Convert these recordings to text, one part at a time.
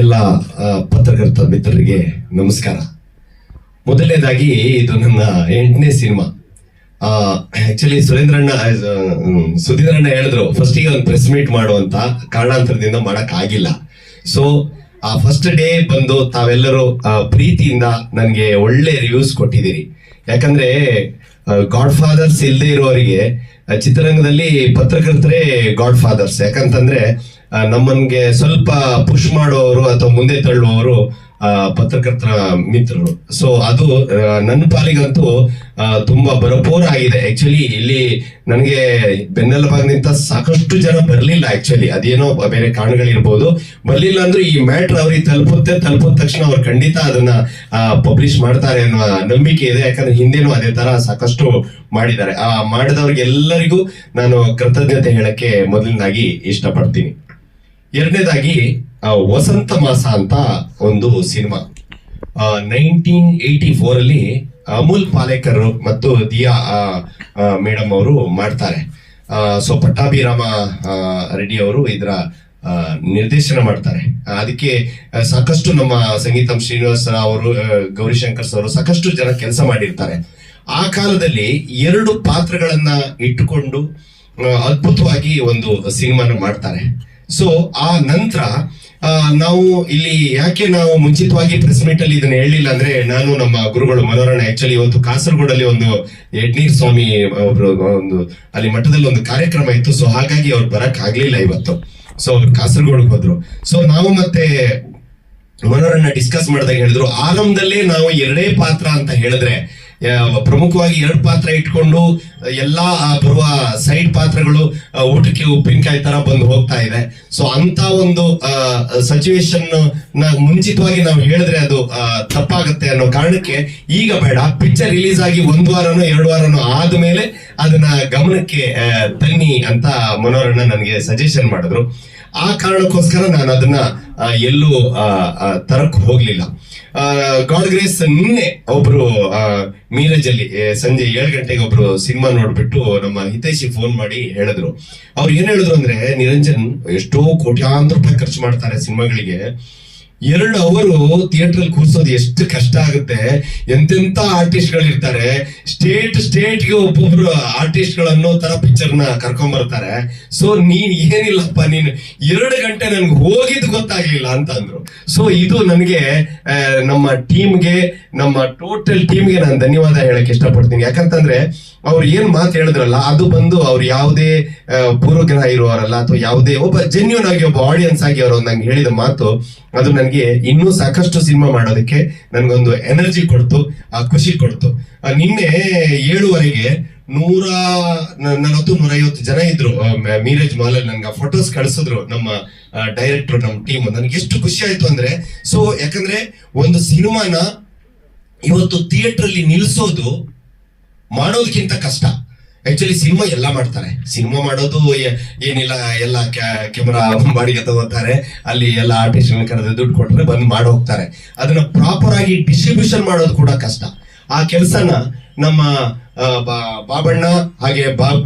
ಎಲ್ಲ ಪತ್ರಕರ್ತ ಮಿತ್ರರಿಗೆ ನಮಸ್ಕಾರ. ಮೊದಲನೇದಾಗಿ ಇದು ನನ್ನ ಎಂಟನೇ ಸಿನಿಮಾ. ಆಕ್ಚುಲಿ ಸುರೇಂದ್ರಣ್ಣ ಸುಧೀಂದ್ರಣ್ಣ ಹೇಳಿದ್ರು ಫಸ್ಟಿಗೆ ಒಂದು ಪ್ರೆಸ್ ಮೀಟ್ ಮಾಡುವಂತ ಕಾರಣಾಂತರದಿಂದ ಮಾಡಕ್ ಆಗಿಲ್ಲ ಸೊ ಆ ಫಸ್ಟ್ ಡೇ ಬಂದು ತಾವೆಲ್ಲರೂ ಪ್ರೀತಿಯಿಂದ ನನಗೆ ಒಳ್ಳೆ ರಿವ್ಯೂಸ್ ಕೊಟ್ಟಿದ್ದೀರಿ. ಯಾಕಂದ್ರೆ ಗಾಡ್ ಫಾದರ್ಸ್ ಇಲ್ಲದೆ ಇರೋರಿಗೆ ಚಿತ್ರರಂಗದಲ್ಲಿ ಪತ್ರಕರ್ತರೇ ಗಾಡ್ ಫಾದರ್ಸ್ ಯಾಕಂತಂದ್ರೆ ನಮ್ಮನ್ಗೆ ಸ್ವಲ್ಪ ಪುಷ್ ಮಾಡುವವರು ಅಥವಾ ಮುಂದೆ ತಳ್ಳುವವರು ಪತ್ರಕರ್ತರ ಮಿತ್ರರು. ಸೊ ಅದು ನನ್ನ ಪಾಲಿಗಂತೂ ತುಂಬಾ ಬರಪೋರ್ ಆಗಿದೆ ಆಕ್ಚುಲಿ ಇಲ್ಲಿ ನನಗೆ ಬೆನ್ನೆಲುಬಾಗಿನಿಂದ ಸಾಕಷ್ಟು ಜನ ಬರಲಿಲ್ಲ ಆಕ್ಚುಲಿ ಅದೇನೋ ಬೇರೆ ಕಾರಣಗಳಿರ್ಬೋದು. ಬರಲಿಲ್ಲ ಅಂದ್ರೆ ಈ ಮ್ಯಾಟ್ರ್ ಅವ್ರಿಗೆ ತಲುಪುತ್ತೆ. ತಲುಪಿದ ತಕ್ಷಣ ಅವ್ರು ಖಂಡಿತ ಅದನ್ನ ಪಬ್ಲಿಷ್ ಮಾಡ್ತಾರೆ ಅನ್ನೋ ನಂಬಿಕೆ ಇದೆ. ಯಾಕಂದ್ರೆ ಹಿಂದೆನೂ ಅದೇ ತರ ಸಾಕಷ್ಟು ಮಾಡಿದ್ದಾರೆ. ಆ, ಮಾಡಿದವ್ರಿಗೆಲ್ಲರಿಗೂ ನಾನು ಕೃತಜ್ಞತೆ ಹೇಳಕ್ಕೆ ಮೊದಲನೇದಾಗಿ ಇಷ್ಟಪಡ್ತೀನಿ. ಎರಡನೇದಾಗಿ ವಸಂತ ಮಾಸ ಅಂತ ಒಂದು ಸಿನಿಮಾ. ನೈನ್ಟೀನ್ ಏಯ್ಟಿ ಫೋರ್ ಅಲ್ಲಿ ಅಮೂಲ್ ಪಾಲೇಕರ್ ಮತ್ತು ದಿಯಾ ಮೇಡಮ್ ಅವರು ಮಾಡ್ತಾರೆ. ಸೊ ಪಟ್ಟಾಭಿರಾಮ ರೆಡ್ಡಿ ಅವರು ಇದರ ನಿರ್ದೇಶನ ಮಾಡ್ತಾರೆ. ಅದಕ್ಕೆ ಸಾಕಷ್ಟು ನಮ್ಮ ಸಂಗೀತಂ ಶ್ರೀನಿವಾಸ ಅವರು ಗೌರಿಶಂಕರ್ ಅವರು ಸಾಕಷ್ಟು ಜನ ಕೆಲಸ ಮಾಡಿರ್ತಾರೆ. ಆ ಕಾಲದಲ್ಲಿ ಎರಡು ಪಾತ್ರಗಳನ್ನ ಇಟ್ಟುಕೊಂಡು ಅದ್ಭುತವಾಗಿ ಒಂದು ಸಿನಿಮಾನ ಮಾಡ್ತಾರೆ. ಸೊ ಆ ನಂತರ ನಾವು ಇಲ್ಲಿ ಯಾಕೆ ನಾವು ಮುಂಚಿತವಾಗಿ ಪ್ರೆಸ್ ಮೀಟ್ ಅಲ್ಲಿ ಇದನ್ನ ಹೇಳಲಿಲ್ಲ ಅಂದ್ರೆ ನಾನು ನಮ್ಮ ಗುರುಗಳು ಮನೋರಣ ಆಕ್ಚುಲಿ ಇವತ್ತು ಕಾಸರಗೋಡಲ್ಲಿ ಒಂದು ಯಡ್ನೀರ್ ಸ್ವಾಮಿ ಒಬ್ರು ಒಂದು ಅಲ್ಲಿ ಮಠದಲ್ಲಿ ಒಂದು ಕಾರ್ಯಕ್ರಮ ಇತ್ತು. ಸೊ ಹಾಗಾಗಿ ಅವ್ರು ಬರಕ್ ಆಗ್ಲಿಲ್ಲ ಇವತ್ತು. ಸೊ ಅವ್ರು ಕಾಸರಗೋಡಕ್ಕೆ ಹೋದ್ರು. ಸೊ ನಾವು ಮತ್ತೆ ಮನೋರನ್ನ ಡಿಸ್ಕಸ್ ಮಾಡಿದಾಗ ಹೇಳಿದ್ರು, ಆರಂಭದಲ್ಲೇ ನಾವು ಎರಡೇ ಪಾತ್ರ ಅಂತ ಹೇಳಿದ್ರೆ ಪ್ರಮುಖವಾಗಿ ಎರಡು ಪಾತ್ರ ಇಟ್ಕೊಂಡು ಎಲ್ಲಾ ಬರುವ ಸೈಡ್ ಪಾತ್ರಗಳು ಊಟಕ್ಕೆ ಉಪ್ಪಿನಕಾಯಿ ತರ ಬಂದು ಹೋಗ್ತಾ ಇದೆ. ಸೊ ಅಂತ ಒಂದು ಸಚುವೇಶನ್ನ ಮುಂಚಿತವಾಗಿ ನಾವು ಹೇಳಿದ್ರೆ ಅದು ತಪ್ಪಾಗುತ್ತೆ ಅನ್ನೋ ಕಾರಣಕ್ಕೆ ಈಗ ಬೇಡ. ಪಿಕ್ಚರ್ ರಿಲೀಸ್ ಆಗಿ ಒಂದು ವಾರನೋ, ಎರಡು ವಾರನೋ ಆದ್ಮೇಲೆ ಅದನ್ನ ಗಮನಕ್ಕೆ ತನ್ನಿ ಅಂತ ಮನೋರಣ್ಣ ನನಗೆ ಸಜೆಷನ್ ಮಾಡಿದ್ರು. ಆ ಕಾರಣಕ್ಕೋಸ್ಕರ ನಾನು ಅದನ್ನ ಎಲ್ಲೂ ತರಕ್ ಹೋಗ್ಲಿಲ್ಲ. ಗಾಡ್ ಗ್ರೇಸ್ ನಿನ್ನೆ ಒಬ್ರು ಮೀರಜ್ ಅಲ್ಲಿ ಸಂಜೆ ಏಳು ಗಂಟೆಗೆ ಒಬ್ರು ಸಿನಿಮಾ ನೋಡ್ಬಿಟ್ಟು ನಮ್ಮ ಹಿತೈಷಿ ಫೋನ್ ಮಾಡಿ ಹೇಳಿದ್ರು. ಅವ್ರು ಏನ್ ಹೇಳಿದ್ರು ಅಂದ್ರೆ, ನಿರಂಜನ್ ಎಷ್ಟೋ ಕೋಟ್ಯಾಂತರ ರೂಪಾಯಿ ಖರ್ಚು ಮಾಡ್ತಾರೆ ಸಿನಿಮಾಗಳಿಗೆ. ಎರಡು ಅವರು ಥಿಯೇಟರ್ ಅಲ್ಲಿ ಕೂರ್ಸೋದು ಎಷ್ಟು ಕಷ್ಟ ಆಗುತ್ತೆ. ಎಂತೆಂತ ಆರ್ಟಿಸ್ಟ್ಗಳು ಇರ್ತಾರೆ ಸ್ಟೇಟ್ ಸ್ಟೇಟ್ಗೆ ಒಬ್ಬೊಬ್ರು ಆರ್ಟಿಸ್ಟ್ ಅನ್ನೋ ತರ ಪಿಕ್ಚರ್ನ ಕರ್ಕೊಂಡ್ ಬರ್ತಾರೆ ಸೊ ನೀನ್ ಏನಿಲ್ಲಪ್ಪ, ನೀನು ಎರಡು ಗಂಟೆ ನನ್ಗೆ ಹೋಗಿದ್ ಗೊತ್ತಾಗ್ಲಿಲ್ಲ ಅಂತ ಅಂದ್ರು. ಸೊ ಇದು ನನಗೆ ನಮ್ಮ ಟೀಮ್ಗೆ ನಮ್ಮ ಟೋಟಲ್ ಟೀಮ್ಗೆ ನಾನು ಧನ್ಯವಾದ ಹೇಳಕ್ ಇಷ್ಟಪಡ್ತೀನಿ. ಯಾಕಂತಂದ್ರೆ ಅವ್ರು ಏನ್ ಮಾತು ಹೇಳಿದ್ರಲ್ಲ, ಅದು ಬಂದು ಅವ್ರು ಯಾವುದೇ ಪೂರ್ವಗ್ರಹ ಇರುವವರಲ್ಲ ಅಥವಾ ಯಾವುದೇ ಒಬ್ಬ ಜೆನ್ಯೂನ್ ಆಗಿ ಒಬ್ಬ ಆಡಿಯನ್ಸ್ ಆಗಿ ಅವರು ನಂಗೆ ಹೇಳಿದ ಮಾತು, ಅದು ನನಗೆ ಇನ್ನೂ ಸಾಕಷ್ಟು ಸಿನಿಮಾ ಮಾಡೋದಕ್ಕೆ ನನಗೊಂದು ಎನರ್ಜಿ ಕೊಡ್ತು, ಆ, ಖುಷಿ ಕೊಡ್ತು. ನಿನ್ನೆ ಏಳುವರೆಗೆ ನೂರ ನಲವತ್ತು, ನೂರೈವತ್ತು ಜನ ಇದ್ರು. ಮೀರೇಜ್ ಮಾಲ್ ಅಲ್ಲಿ ನನ್ಗೆ ಫೋಟೋಸ್ ಕಳಿಸಿದ್ರು ನಮ್ಮ ಡೈರೆಕ್ಟರ್ ನಮ್ಮ ಟೀಮ್ ನನಗೆ ಎಷ್ಟು ಖುಷಿ ಆಯ್ತು ಅಂದ್ರೆ ಸೊ ಯಾಕಂದ್ರೆ ಒಂದು ಸಿನಿಮಾನ ಇವತ್ತು ಥಿಯೇಟರ್ ಅಲ್ಲಿ ನಿಲ್ಸೋದು ಮಾಡೋದಕ್ಕಿಂತ ಕಷ್ಟ. ಆಕ್ಚುಲಿ ಸಿನಿಮಾ ಎಲ್ಲ ಮಾಡ್ತಾರೆ. ಸಿನಿಮಾ ಮಾಡೋದು ಏನಿಲ್ಲ, ಎಲ್ಲ ಕ್ಯಾಮರಾ ಬಾಡಿಗೆ ತಗೋತಾರೆ. ಅಲ್ಲಿ ಎಲ್ಲ ಆರ್ಟಿಸ್ಟ್ ಕರೆದು ದುಡ್ಡು ಕೊಟ್ಟರೆ ಬಂದು ಮಾಡಿ ಹೋಗ್ತಾರೆ ಅದನ್ನ ಪ್ರಾಪರ್ ಆಗಿ ಡಿಸ್ಟ್ರಿಬ್ಯೂಷನ್ ಮಾಡೋದು ಕೂಡ ಕಷ್ಟ. ಆ ಕೆಲಸನ ನಮ್ಮ ಬಾಬಣ್ಣ ಹಾಗೆ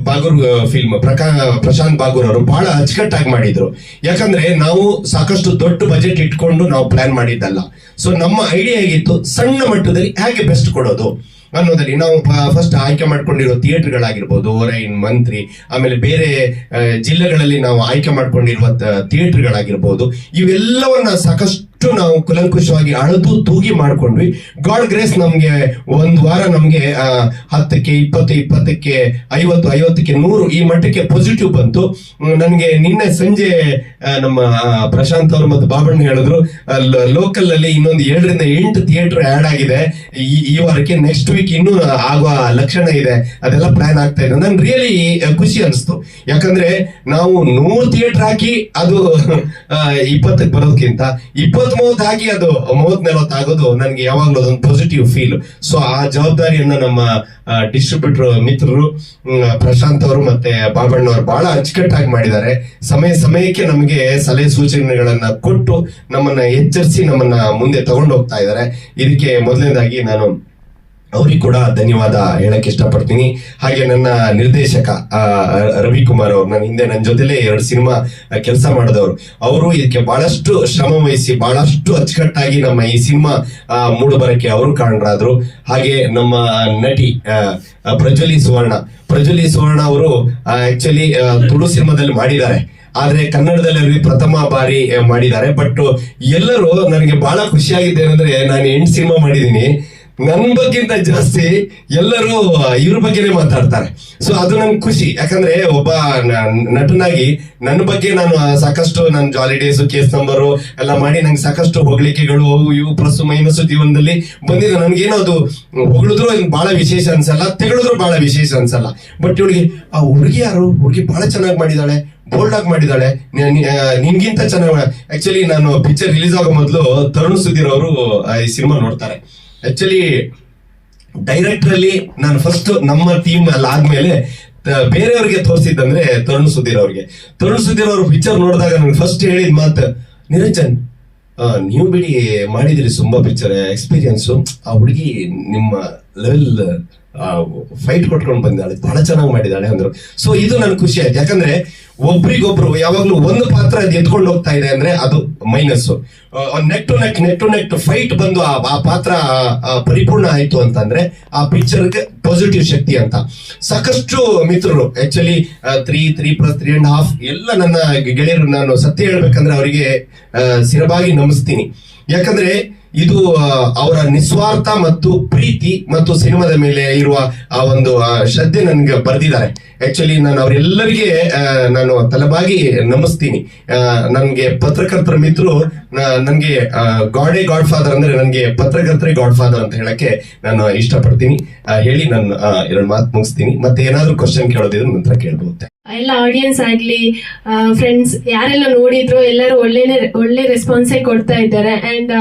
ಬಾಗೂರ್ ಫಿಲ್ಮ್ ಪ್ರಕಾ ಪ್ರಶಾಂತ್ ಬಾಗೂರ್ ಅವರು ಬಹಳ ಅಚ್ಚುಕಟ್ಟಾಗಿ ಮಾಡಿದ್ರು. ಯಾಕಂದ್ರೆ ನಾವು ಸಾಕಷ್ಟು ದೊಡ್ಡ ಬಜೆಟ್ ಇಟ್ಕೊಂಡು ನಾವು ಪ್ಲಾನ್ ಮಾಡಿದ್ದಲ್ಲ. ಸೊ ನಮ್ಮ ಐಡಿಯಾ ಹೇಗಿತ್ತು ಸಣ್ಣ ಮಟ್ಟದಲ್ಲಿ ಹೇಗೆ ಬೆಸ್ಟ್ ಕೊಡೋದು? ಅನ್ನೋದಲ್ಲಿ ನಾವು ಫಸ್ಟ್ ಆಯ್ಕೆ ಮಾಡ್ಕೊಂಡಿರೋ ಥಿಯೇಟರ್ಗಳಾಗಿರ್ಬೋದು ಒರೈನ್ ಮಂತ್ರಿ, ಆಮೇಲೆ ಬೇರೆ ಜಿಲ್ಲೆಗಳಲ್ಲಿ ನಾವು ಆಯ್ಕೆ ಮಾಡ್ಕೊಂಡಿರುವ ಥಿಯೇಟರ್ಗಳಾಗಿರ್ಬೋದು, ಇವೆಲ್ಲವನ್ನ ಸಾಕಷ್ಟು ನಾವು ಕುಲಂಕುಷವಾಗಿ ಅಳದು ತೂಗಿ ಮಾಡ್ಕೊಂಡ್ವಿ. ಗಾಡ್ ಗ್ರೇಸ್ ನಮ್ಗೆ ಒಂದ್ ವಾರ ನಮ್ಗೆ ಹತ್ತಕ್ಕೆ, ಇಪ್ಪತ್ತು, ಇಪ್ಪತ್ತಕ್ಕೆ, ಐವತ್ತು, ಐವತ್ತಕ್ಕೆ ನೂರು ಈ ಮಟ್ಟಕ್ಕೆ ಪಾಸಿಟಿವ್ ಬಂತು. ನನಗೆ ನಿನ್ನೆ ಸಂಜೆ ನಮ್ಮ ಪ್ರಶಾಂತ್ ಅವರು ಮತ್ತು ಬಾಬಣ್ಣ ಹೇಳಿದ್ರು ಲೋಕಲ್ ಅಲ್ಲಿ ಇನ್ನೊಂದು ಏಳರಿಂದ ಎಂಟು ಥಿಯೇಟರ್ ಆಡ್ ಆಗಿದೆ. ಈ ಈ ವಾರಕ್ಕೆ ನೆಕ್ಸ್ಟ್ ವೀಕ್ ಇನ್ನೂ ಆಗುವ ಲಕ್ಷಣ ಇದೆ. ಅದೆಲ್ಲ ಪ್ಲಾನ್ ಆಗ್ತಾ ಇದೆ. ನನ್ ರಿಯಲಿ ಖುಷಿ ಅನಿಸ್ತು. ಯಾಕಂದ್ರೆ ನಾವು ನೂರು ಥಿಯೇಟರ್ ಹಾಕಿ ಅದು ಇಪ್ಪತ್ತಕ್ಕೆ ಬರೋದಕ್ಕಿಂತ ಇಪ್ಪತ್ ಮೂವತ್ ಹಾಕಿ ಅದು ಮೂವತ್ ನಲವತ್ ಆಗೋದು ನನ್ಗೆ ಯಾವಾಗ್ಲೂ ಅದೊಂದು ಪಾಸಿಟಿವ್ ಫೀಲ್ ಸೊ ಆ ಜವಾಬ್ದಾರಿಯನ್ನ ನಮ್ಮ ಡಿಸ್ಟ್ರಿಬ್ಯೂಟರ್ ಮಿತ್ರರು ಪ್ರಶಾಂತ್ ಅವರು ಮತ್ತೆ ಬಾಬಣ್ಣ ಅವರು ಬಹಳ ಅಚ್ಚುಕಟ್ಟಾಗಿ ಮಾಡಿದ್ದಾರೆ. ಸಮಯ ಸಮಯಕ್ಕೆ ನಮಗೆ ಸಲಹೆ ಸೂಚನೆಗಳನ್ನ ಕೊಟ್ಟು ನಮ್ಮನ್ನ ಎಚ್ಚರಿಸಿ ನಮ್ಮನ್ನ ಮುಂದೆ ತಗೊಂಡು ಹೋಗ್ತಾ ಇದ್ದಾರೆ. ಇದಕ್ಕೆ ಮೊದಲನೇದಾಗಿ ನಾನು ಅವ್ರಿಗೆ ಕೂಡ ಧನ್ಯವಾದ ಹೇಳಕ್ ಇಷ್ಟಪಡ್ತೀನಿ. ಹಾಗೆ ನನ್ನ ನಿರ್ದೇಶಕ ರವಿಕುಮಾರ್ ಅವ್ರು, ನನ್ನ ಹಿಂದೆ ನನ್ನ ಜೊತೆಲೆ ಎರಡು ಸಿನಿಮಾ ಕೆಲಸ ಮಾಡಿದವರು. ಅವರು ಇದಕ್ಕೆ ಬಹಳಷ್ಟು ಶ್ರಮ ವಹಿಸಿ, ಬಹಳಷ್ಟು ಅಚ್ಚುಕಟ್ಟಾಗಿ ನಮ್ಮ ಈ ಸಿನಿಮಾ ಮೂಡುಬರಕ್ಕೆ ಅವರು ಕಾರಣರಾದ್ರು. ಹಾಗೆ ನಮ್ಮ ನಟಿ ಪ್ರಜ್ವಲಿ ಸುವರ್ಣ. ಪ್ರಜ್ವಲಿ ಸುವರ್ಣ ಅವರು ಆಕ್ಚುಲಿ ತುಳು ಸಿನಿಮಾದಲ್ಲಿ ಮಾಡಿದ್ದಾರೆ. ಆದ್ರೆ ಕನ್ನಡದಲ್ಲಿ ಪ್ರಥಮ ಬಾರಿ ಮಾಡಿದ್ದಾರೆ. ಬಟ್ ಎಲ್ಲರೂ ನನಗೆ ಬಹಳ ಖುಷಿಯಾಗಿದ್ದೇನೆಂದ್ರೆ, ನಾನು ಎಂಟು ಸಿನಿಮಾ ಮಾಡಿದ್ದೀನಿ. ನನ್ನ ಬಗ್ಗಿಂತ ಜಾಸ್ತಿ ಎಲ್ಲರೂ ಇವ್ರ ಬಗ್ಗೆನೇ ಮಾತಾಡ್ತಾರೆ. ಸೊ ಅದು ನನ್ ಖುಷಿ. ಯಾಕಂದ್ರೆ ಒಬ್ಬ ನಟನಾಗಿ ನನ್ನ ಬಗ್ಗೆ ನಾನು ಸಾಕಷ್ಟು ನನ್ನ ಜಾಲಿ ಡೇಸ್ ಕೇಸ್ ನಂಬರು ಎಲ್ಲ ಮಾಡಿ ನಂಗೆ ಸಾಕಷ್ಟು ಹೊಗಳಿಕೆಗಳು, ಇವು ಪ್ಲಸ್ ಮೈನಸ್ ಜೀವನದಲ್ಲಿ ಬಂದಿದೆ. ನನ್ಗೇನದು ಹೊಗಳಿದ್ರು ಬಹಳ ವಿಶೇಷ ಅನ್ಸಲ್ಲ, ತೆಗಳಿದ್ರು ಬಹಳ ವಿಶೇಷ ಅನ್ಸಲ್ಲ. ಬಟ್ ಇವಳಿಗೆ, ಆ ಹುಡುಗಿ ಯಾರು? ಹುಡುಗಿ ಬಹಳ ಚೆನ್ನಾಗಿ ಮಾಡಿದಾಳೆ ಬೋಲ್ಡ್ ಆಗಿ ಮಾಡಿದಾಳೆ. ನಿನ್ಗಿಂತ ಚೆನ್ನಾಗಿ ಆಕ್ಚುಲಿ ನಾನು ಪಿಕ್ಚರ್ ರಿಲೀಸ್ ಆಗೋ ಮೊದಲು ತರುಣ್ ಸುಧೀರ್ ಅವರು ಈ ಸಿನಿಮಾ ನೋಡ್ತಾರೆ. ಆಕ್ಚುಲಿ ಡೈರೆಕ್ಟರ್ ಅಲ್ಲಿ ನಾನು ಫಸ್ಟ್ ನಮ್ಮ ಟೀಮ್ ಅಲ್ಲಿ ಆದ್ಮೇಲೆ ಬೇರೆಯವ್ರಿಗೆ ತೋರಿಸಿದ್ದಂದ್ರೆ ತರುಣ್ ಸುಧೀರ್ ಅವ್ರಿಗೆ. ತರುಣ್ ಸುಧೀರ್ ಅವ್ರ ಪಿಕ್ಚರ್ ನೋಡಿದಾಗ ನನಗೆ ಫಸ್ಟ್ ಹೇಳಿದ ಮಾತು, ನಿರಂಜನ್ ನೀವು ಬಿಡಿ, ಮಾಡಿದಿರಿ ತುಂಬಾ ಪಿಕ್ಚರ್ ಎಕ್ಸ್ಪೀರಿಯನ್ಸು ಆ ಹುಡುಗಿ ನಿಮ್ಮ ಲೆವೆಲ್ ಫೈಟ್ ಕೊಟ್ಕೊಂಡು ಬಂದಾಳೆ, ಬಹಳ ಚೆನ್ನಾಗಿ ಮಾಡಿದಾಳೆ ಅಂದ್ರು. ಸೊ ಇದು ನನ್ಗೆ ಖುಷಿ ಆಯ್ತು. ಯಾಕಂದ್ರೆ ಒಬ್ರಿಗೊಬ್ರು ಯಾವಾಗ್ಲೂ ಒಂದು ಪಾತ್ರ ಅದು ಎತ್ಕೊಂಡು ಹೋಗ್ತಾ ಇದೆ ಅಂದ್ರೆ ಅದು minus neck to neck neck to neck fight ಬಂದು ಆ ಪಾತ್ರ ಪರಿಪೂರ್ಣ ಆಯ್ತು ಅಂತಂದ್ರೆ ಆ ಪಿಕ್ಚರ್ಗೆ ಪಾಸಿಟಿವ್ ಶಕ್ತಿ ಅಂತ. ಸಾಕಷ್ಟು ಮಿತ್ರರು actually three three plus three and half ಎಲ್ಲ ನನ್ನ ಗೆಳೆಯರು ನಾನು ಸತ್ಯ ಹೇಳ್ಬೇಕಂದ್ರೆ ಅವರಿಗೆ ಸಿರಬಾಗಿ ನಮಿಸ್ತೀನಿ. ಯಾಕಂದ್ರೆ ಇದು ಅವರ ನಿಸ್ವಾರ್ಥ ಮತ್ತು ಪ್ರೀತಿ ಮತ್ತು ಸಿನಿಮಾದ ಮೇಲೆ ಇರುವ, ಆ, ಒಂದು ಶ್ರದ್ಧೆ ನನ್ಗೆ ಬರೆದಿದ್ದಾರೆ. ಆಕ್ಚುಲಿ ನಾನು ಅವರೆಲ್ಲರಿಗೆ ನಾನು ತಲೆಬಾಗಿ ನಮಿಸ್ತೀನಿ. ನನ್ಗೆ ಪತ್ರಕರ್ತರ ಮಿತ್ರರು ನನಗೆ ಗಾಡೇ ಗಾಡ್ ಫಾದರ್ ಅಂದ್ರೆ ನನ್ಗೆ ಪತ್ರಕರ್ತರೇ ಗಾಡ್ ಫಾದರ್ ಅಂತ ಹೇಳಕ್ಕೆ ನಾನು ಇಷ್ಟಪಡ್ತೀನಿ. ಹೇಳಿ ನಾನು ಎರಡು ಮಾತು ಮುಗಿಸ್ತೀನಿ. ಮತ್ತೆ ಏನಾದ್ರು ಕ್ವಶನ್ ಕೇಳೋದಿದ್ರೆ ನಂತರ ಕೇಳಬಹುದು ಎಲ್ಲ ಆಡಿಯನ್ಸ್ ಆಗ್ಲಿ ಫ್ರೆಂಡ್ಸ್ ಯಾರೆಲ್ಲ ನೋಡಿದ್ರು ಎಲ್ಲರೂ ಒಳ್ಳೆ ಒಳ್ಳೆ ರೆಸ್ಪಾನ್ಸೇ ಕೊಡ್ತಾ ಇದ್ದಾರೆ. ಅಂಡ್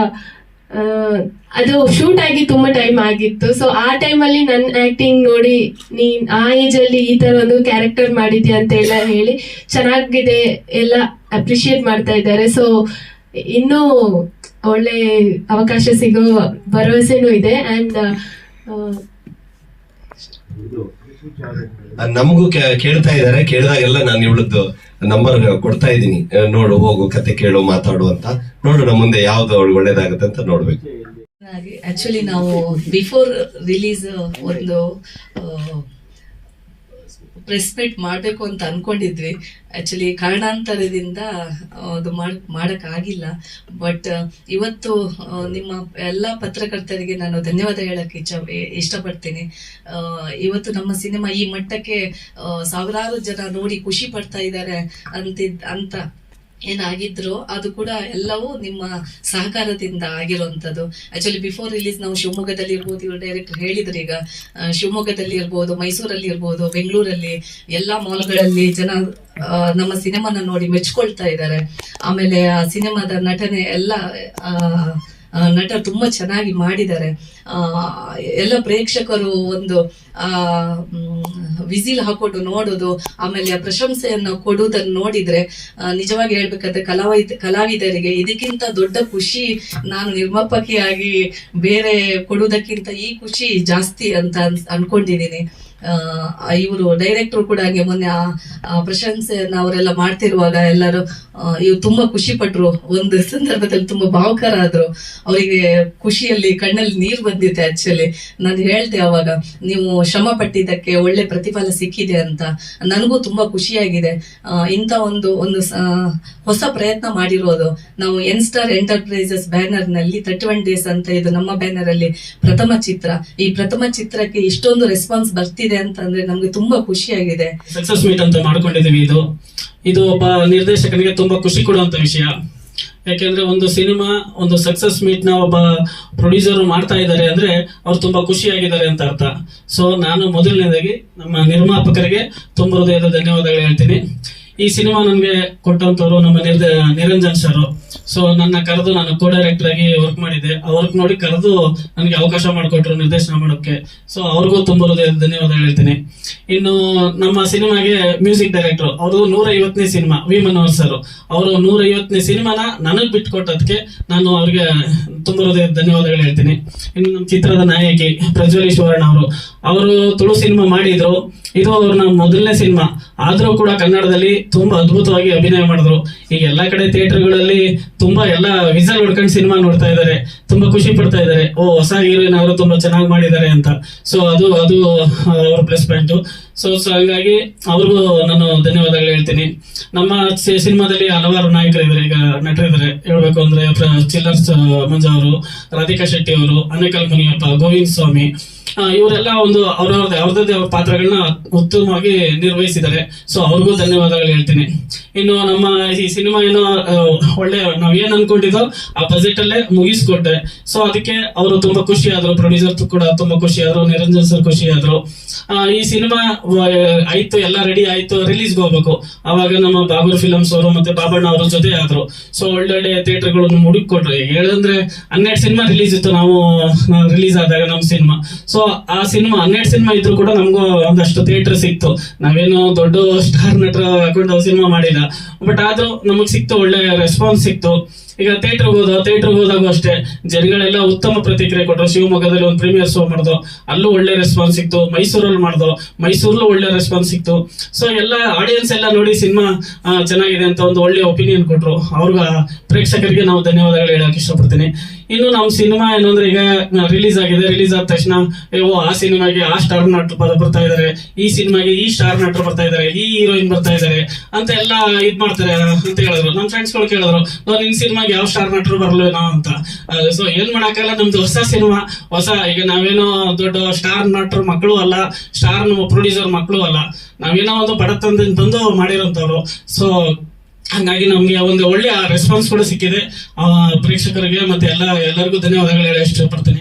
ಅದು ಶೂಟ್ ಆಗಿ ತುಂಬಾ ಟೈಮ್ ಆಗಿತ್ತು. ಸೊ ಆ ಟೈಮಲ್ಲಿ ನನ್ನ ಆಕ್ಟಿಂಗ್ ನೋಡಿ ನೀನ್ ಆ ಏಜ್ ಅಲ್ಲಿ ಈ ತರ ಒಂದು ಕ್ಯಾರೆಕ್ಟರ್ ಮಾಡಿದ್ಯಾ ಅಂತ ಎಲ್ಲ ಹೇಳಿ ಚೆನ್ನಾಗಿದೆ, ಎಲ್ಲ ಅಪ್ರಿಶಿಯೇಟ್ ಮಾಡ್ತಾ ಇದ್ದಾರೆ. ಸೊ ಇನ್ನೂ ಒಳ್ಳೆ ಅವಕಾಶ ಸಿಗೋ ಭರವಸೆನೂ ಇದೆ. ಅಂಡ್ ನಮಗೂ ಕೇಳ್ತಾ ಇದ್ದಾರೆ ಕೇಳಿದಾಗೆಲ್ಲ ನಾನು ಇವಳದ್ದು ನಂಬರ್ ಕೊಡ್ತಾ ಇದ್ದೀನಿ. ನೋಡು, ಹೋಗು, ಕತೆ ಕೇಳು, ಮಾತಾಡು ಅಂತ. ನೋಡೋಣ ಮುಂದೆ ಯಾವ್ದು ಅವಳು ಒಳ್ಳೇದಾಗುತ್ತೆ ಅಂತ ನೋಡ್ಬೇಕು. ಆಕ್ಚುಲಿ ನಾವು ಬಿಫೋರ್ ರಿಲೀಸ್ ಒಂದು ಪ್ರೆಸ್ ಮೀಟ್ ಮಾಡಬೇಕು ಅಂತ ಅನ್ಕೊಂಡಿದ್ವಿ. ಆ್ಯಕ್ಚುಲಿ ಕಾರಣಾಂತರದಿಂದ ಅದು ಮಾಡ್, ಮಾಡೋಕ್ಕಾಗಿಲ್ಲ. ಬಟ್ ಇವತ್ತು ನಿಮ್ಮ ಎಲ್ಲ ಪತ್ರಕರ್ತರಿಗೆ ನಾನು ಧನ್ಯವಾದ ಹೇಳಕ್ಕೆ ಇಚ್ಛ ಇಷ್ಟಪಡ್ತೀನಿ. ಇವತ್ತು ನಮ್ಮ ಸಿನಿಮಾ ಈ ಮಟ್ಟಕ್ಕೆ ಸಾವಿರಾರು ಜನ ನೋಡಿ ಖುಷಿ ಪಡ್ತಾ ಇದ್ದಾರೆ ಅಂತಿದ್, ಅಂತ. ಏನಾಗಿದ್ರು ಅದು ಕೂಡ ಎಲ್ಲವೂ ನಿಮ್ಮ ಸಹಕಾರದಿಂದ ಆಗಿರುವಂತದ್ದು ಆಕ್ಚುಲಿ ಬಿಫೋರ್ ರಿಲೀಸ್ ನಾವು ಶಿವಮೊಗ್ಗದಲ್ಲಿ ಇರ್ಬೋದು, ಇವರು ಡೈರೆಕ್ಟರ್ ಹೇಳಿದ್ರು ಈಗ. ಶಿವಮೊಗ್ಗದಲ್ಲಿ ಇರ್ಬೋದು, ಮೈಸೂರಲ್ಲಿ ಇರ್ಬೋದು, ಬೆಂಗಳೂರಲ್ಲಿ ಎಲ್ಲಾ ಮಾಲ್ಗಳಲ್ಲಿ ಜನ ನಮ್ಮ ಸಿನಿಮಾನ ನೋಡಿ ಮೆಚ್ಕೊಳ್ತಾ ಇದ್ದಾರೆ. ಆಮೇಲೆ ಆ ಸಿನಿಮಾದ ನಟನೆ ಎಲ್ಲ ನಟ ತುಂಬಾ ಚೆನ್ನಾಗಿ ಮಾಡಿದ್ದಾರೆ. ಎಲ್ಲ ಪ್ರೇಕ್ಷಕರು ಒಂದು, ಆ ವಿಸಿಲ್ ಹಾಕೊಂಡು ನೋಡೋದು, ಆಮೇಲೆ ಪ್ರಶಂಸೆಯನ್ನು ಕೊಡುವುದನ್ನು ನೋಡಿದ್ರೆ ನಿಜವಾಗಿ ಹೇಳ್ಬೇಕಾದ್ರೆ ಕಲಾವಿದ, ಕಲಾವಿದರಿಗೆ ಇದಕ್ಕಿಂತ ದೊಡ್ಡ ಖುಷಿ ನಾನು ನಿರ್ಮಾಪಕಿಯಾಗಿ ಬೇರೆ ಕೊಡುವುದಕ್ಕಿಂತ ಈ ಖುಷಿ ಜಾಸ್ತಿ ಅಂತ ಅನ್ ಅನ್ಕೊಂಡಿದ್ದೀನಿ. ಇವರು ಡೈರೆಕ್ಟರ್ ಕೂಡ ಹಾಗೆ ಮೊನ್ನೆ ಆ ಪ್ರಶಂಸೆಯನ್ನ ಅವರೆಲ್ಲ ಮಾಡ್ತಿರುವಾಗ ಎಲ್ಲರೂ ಇವ್ರು ತುಂಬಾ ಖುಷಿ ಪಟ್ರು. ಒಂದು ಸಂದರ್ಭದಲ್ಲಿ ತುಂಬಾ ಭಾವುಕರಾದ್ರು ಅವರಿಗೆ ಖುಷಿಯಲ್ಲಿ ಕಣ್ಣಲ್ಲಿ ನೀರು ಬಂದಿದೆ ಆಕ್ಚುಲಿ ನಾನು ಹೇಳ್ದೆ ಅವಾಗ, ನೀವು ಶ್ರಮ ಪಟ್ಟಿದ್ದಕ್ಕೆ ಒಳ್ಳೆ ಪ್ರತಿಫಲ ಸಿಕ್ಕಿದೆ ಅಂತ. ನನಗೂ ತುಂಬಾ ಖುಷಿಯಾಗಿದೆ. ಇಂಥ ಒಂದು ಒಂದು ಹೊಸ ಪ್ರಯತ್ನ ಮಾಡಿರೋದು. ನಾವು ಎನ್ ಸ್ಟಾರ್ ಎಂಟರ್ಪ್ರೈಸಸ್ ಬ್ಯಾನರ್ನಲ್ಲಿ ತರ್ಟಿ ಒನ್ ಡೇಸ್ ಅಂತ ಇದು ನಮ್ಮ ಬ್ಯಾನರ್ ಅಲ್ಲಿ ಪ್ರಥಮ ಚಿತ್ರ. ಈ ಪ್ರಥಮ ಚಿತ್ರಕ್ಕೆ ಇಷ್ಟೊಂದು ರೆಸ್ಪಾನ್ಸ್ ಬರ್ತಿದೆ. ಅಂತ ಅಂದ್ರೆ ನಮ್ಗೆ ತುಂಬಾ ಖುಷಿಯಾಗಿದೆ ಸಕ್ಸಸ್ ಮೀಟ್ ಅಂತ ಮಾಡ್ಕೊಂಡಿದ್ದೀವಿ ಇದು. ಇದು ಒಬ್ಬ ನಿರ್ದೇಶಕನಿಗೆ ತುಂಬಾ ಖುಷಿ ಕೊಡುವಂತ ವಿಷಯ. ಯಾಕೆಂದ್ರೆ ಒಂದು ಸಿನಿಮಾ, ಒಂದು ಸಕ್ಸಸ್ ಮೀಟ್ನ ಒಬ್ಬ ಪ್ರೊಡ್ಯೂಸರ್ ಮಾಡ್ತಾ ಇದ್ದಾರೆ ಅಂದ್ರೆ ಅವ್ರು ತುಂಬಾ ಖುಷಿಯಾಗಿದ್ದಾರೆ ಅಂತ ಅರ್ಥ. ಸೊ ನಾನು ಮೊದಲನೇದಾಗಿ ನಮ್ಮ ನಿರ್ಮಾಪಕರಿಗೆ ತುಂಬ ಹೃದಯದ ಧನ್ಯವಾದಗಳು ಹೇಳ್ತೀನಿ. ಈ ಸಿನಿಮಾ ನನಗೆ ಕೊಟ್ಟಂತವ್ರು ನಮ್ಮ ನಿರ್ದ, ನಿರಂಜನ್ ಸರ್ ಸೊ ನನ್ನ ಕರೆದು ನಾನು ಕೋ ಡೈರೆಕ್ಟರ್ ಆಗಿ ವರ್ಕ್ ಮಾಡಿದೆ ವರ್ಕ್ ನೋಡಿ ಕರೆದು ನನಗೆ ಅವಕಾಶ ಮಾಡಿಕೊಟ್ರು, ನಿರ್ದೇಶನ ಮಾಡೋಕೆ ಸೊ ಅವ್ರಿಗೂ ತುಂಬ ಧನ್ಯವಾದ ಹೇಳ್ತೀನಿ. ಇನ್ನು ನಮ್ಮ ಸಿನಿಮಾಗೆ ಮ್ಯೂಸಿಕ್ ಡೈರೆಕ್ಟರ್ ಅವರು ನೂರ ಐವತ್ತನೇ ಸಿನಿಮಾ ವಿ ಮನೋಹರ್ ಸರ್ ಅವರು ನೂರ ಐವತ್ತನೇ ಸಿನಿಮಾನ ನನಗೆ ಬಿಟ್ಕೊಟ್ಟದಕ್ಕೆ ನಾನು ಅವ್ರಿಗೆ ತುಂಬ ಹೃದಯ ಧನ್ಯವಾದಗಳು ಹೇಳ್ತೀನಿ. ಇನ್ನು ನಮ್ಮ ಚಿತ್ರದ ನಾಯಕಿ ಪ್ರಜ್ವಲಿ ಸುವರ್ಣ ಅವರು. ಅವರು ತುಳು ಸಿನಿಮಾ ಮಾಡಿದ್ರು. ಇದು ಅವ್ರನ್ನ ಮೊದಲನೇ ಸಿನಿಮಾ. ಆದ್ರೂ ಕೂಡ ಕನ್ನಡದಲ್ಲಿ ತುಂಬಾ ಅದ್ಭುತವಾಗಿ ಅಭಿನಯ ಮಾಡಿದ್ರು. ಈಗ ಎಲ್ಲಾ ಕಡೆ ಥಿಯೇಟರ್ಗಳಲ್ಲಿ ತುಂಬಾ ಎಲ್ಲ ವಿಸಲ್ ಹೊಡ್ಕೊಂಡು ಸಿನಿಮಾ ನೋಡ್ತಾ ಇದ್ದಾರೆ. ತುಂಬಾ ಖುಷಿ ಪಡ್ತಾ ಇದ್ದಾರೆ. ಓ, ಹೊಸ ಹೀರೋಯಿನ್ ಅವರು ತುಂಬಾ ಚೆನ್ನಾಗಿ ಮಾಡಿದ್ದಾರೆ ಅಂತ. ಸೊ ಅದು ಅದು ಅವ್ರ ಪ್ಲಸ್ ಪಾಯಿಂಟ್. ಸೊ ಸೊ ಹಾಗಾಗಿ ಅವ್ರಿಗೂ ನಾನು ಧನ್ಯವಾದಗಳು ಹೇಳ್ತೀನಿ. ನಮ್ಮ ಸಿನಿಮಾದಲ್ಲಿ ಹಲವಾರು ನಾಯಕರಿದ್ದಾರೆ ಈಗ ನಟರಿದ್ದಾರೆ ಹೇಳ್ಬೇಕು ಅಂದ್ರೆ ಚಿಲ್ಲರ್ಸ್ ಮಂಜು ಅವರು, ರಾಧಿಕಾ ಶೆಟ್ಟಿ ಅವರು, ಅನೇಕಲ್ ಮುನಿಯಪ್ಪ, ಗೋವಿಂದ ಸ್ವಾಮಿ ಇವರೆಲ್ಲ ಒಂದು ಅವ್ರವ್ರದ್ದೇ, ಅವ್ರದ್ದೇ ಅವ್ರ ಪಾತ್ರಗಳನ್ನ ಉತ್ತಮವಾಗಿ ನಿರ್ವಹಿಸಿದ್ದಾರೆ. ಸೊ ಅವ್ರಿಗೂ ಧನ್ಯವಾದಗಳು ಹೇಳ್ತೀನಿ. ಇನ್ನು ನಮ್ಮ ಈ ಸಿನಿಮಾ ಏನೋ ಒಳ್ಳೆ ನಾವ್ ಏನ್ ಅನ್ಕೊಂಡಿದ್ದೋ ಆ ಬಜೆಟ್ ಅಲ್ಲೇ ಮುಗಿಸ್ಕೊಟ್ಟೆ ಸೊ ಅದಕ್ಕೆ ಅವರು ತುಂಬಾ ಖುಷಿ ಆದ್ರು ಪ್ರೊಡ್ಯೂಸರ್ ಕೂಡ ತುಂಬಾ ಖುಷಿ ಆದ್ರು ನಿರಂಜನ್ ಸರ್ ಖುಷಿ ಆದ್ರು ಈ ಸಿನಿಮಾ ಆಯ್ತು, ಎಲ್ಲ ರೆಡಿ ಆಯ್ತು ರಿಲೀಸ್ ಹೋಗ್ಬೇಕು. ಅವಾಗ ನಮ್ಮ ಬಾಬರ್ ಫಿಲಮ್ಸ್ ಅವರು ಮತ್ತೆ ಬಾಬಣ್ಣ ಅವ್ರ ಜೊತೆ ಆದ್ರು. ಸೊ ಒಳ್ಳೊಳ್ಳೆ ಥಿಯೇಟರ್ಗಳನ್ನು ಹುಡುಕ್ ಕೊಟ್ರು ಈಗ ಹೇಳಂದ್ರೆ ಹನ್ನೆರಡು ಸಿನಿಮಾ ರಿಲೀಸ್ ಇತ್ತು ನಾವು ರಿಲೀಸ್ ಆದಾಗ ನಮ್ಮ ಸಿನಿಮಾ ಸೊ ಆ ಸಿನಿಮಾ ಹನ್ನೆರಡು ಸಿನಿಮಾ ಇದ್ರು ಕೂಡ ನಮಗೂ ಒಂದಷ್ಟು ಥಿಯೇಟರ್ ಸಿಕ್ತು. ನಾವೇನು ದೊಡ್ಡ ಸ್ಟಾರ್ ನಟರ ಹಾಕೊಂಡು ಸಿನಿಮಾ ಮಾಡಿಲ್ಲ. ಬಟ್ ಆದ್ರೂ ನಮಗ್ ಸಿಕ್ತು, ಒಳ್ಳೆ ರೆಸ್ಪಾನ್ಸ್ ಸಿಕ್ತು. ಈಗ ಥಿಯೇಟರ್ಗೆ ಹೋದ ಥಿಯೇಟರ್ಗೆ ಹೋದಾಗ ಅಷ್ಟೇ, ಜನಗಳೆಲ್ಲ ಉತ್ತಮ ಪ್ರತಿಕ್ರಿಯೆ ಕೊಟ್ಟರು ಶಿವಮೊಗ್ಗದಲ್ಲಿ ಒಂದು ಪ್ರೀಮಿಯರ್ ಶೋ ಮಾಡಿದ್ರು ಅಲ್ಲೂ ಒಳ್ಳೆ ರೆಸ್ಪಾನ್ಸ್ ಸಿಕ್ತು. ಮೈಸೂರಲ್ಲಿ ಮಾಡಿದ್ರು ಮೈಸೂರಲ್ಲೂ ಒಳ್ಳೆ ರೆಸ್ಪಾನ್ಸ್ ಸಿಕ್ತು. ಸೊ ಎಲ್ಲ ಆಡಿಯನ್ಸ್ ಎಲ್ಲ ನೋಡಿ ಸಿನಿಮಾ ಚೆನ್ನಾಗಿದೆ ಅಂತ ಒಂದು ಒಳ್ಳೆ ಒಪಿನಿಯನ್ ಕೊಟ್ರು. ಅವ್ರಿಗ ಪ್ರೇಕ್ಷಕರಿಗೆ ನಾವು ಧನ್ಯವಾದಗಳು ಹೇಳಕ್ ಇಷ್ಟಪಡ್ತೀನಿ. ಇನ್ನು ನಮ್ಮ ಸಿನಿಮಾ ಏನು ಅಂದ್ರೆ ಈಗ ರಿಲೀಸ್ ಆಗಿದೆ ರಿಲೀಸ್ ಆದ ತಕ್ಷಣ ಓ, ಆ ಸಿನಿಮಾಗೆ ಆ ಸ್ಟಾರ್ ನಟರು ಬರ್ತಾ ಇದಾರೆ, ಈ ಸಿನಿಮಾಗೆ ಈ ಸ್ಟಾರ್ ನಟರು ಬರ್ತಾ ಇದಾರೆ, ಈ ಹೀರೋಯಿನ್ ಬರ್ತಾ ಇದಾರೆ ಅಂತ ಎಲ್ಲ ಇದ್ ಮಾಡ್ತಾರೆ ಅಂತ ಹೇಳಿದ್ರು. ನಮ್ಮ ಫ್ರೆಂಡ್ಸ್ಗಳು ಕೇಳಿದ್ರು "ನಾವ್ ನಿನ್ ಸಿನಿಮಾಗೆ ಯಾವ ಸ್ಟಾರ್ ನಟರು ಬರ್ಲೇನೋ? ಅಂತ. ಸೊ ಏನ್ ಮಾಡಕ್ಕಲ್ಲ ನಮ್ದು ಹೊಸ ಸಿನಿಮಾ. ಹೊಸ, ಈಗ ನಾವೇನೋ ದೊಡ್ಡ ಸ್ಟಾರ್ ನಟರು ಮಕ್ಕಳು ಅಲ್ಲ ಸ್ಟಾರ್ ಪ್ರೊಡ್ಯೂಸರ್ ಮಕ್ಕಳು ಅಲ್ಲ, ನಾವೇನೋ ಒಂದು ಬಡತನದಿಂದ ಬಂದು ಮಾಡಿರೋಂಥವ್ರು. ಸೊ ಹಂಗಾಗಿ ನಮ್ಗೆ ಒಂದು ಒಳ್ಳೆಯ ರೆಸ್ಪಾನ್ಸ್ ಕೂಡ ಸಿಕ್ಕಿದೆ. ಪ್ರೇಕ್ಷಕರಿಗೆ ಮತ್ತೆ ಎಲ್ಲ ಎಲ್ಲರಿಗೂ ಧನ್ಯವಾದಗಳು ಹೇಳಿ ಇಷ್ಟಪಡ್ತೀನಿ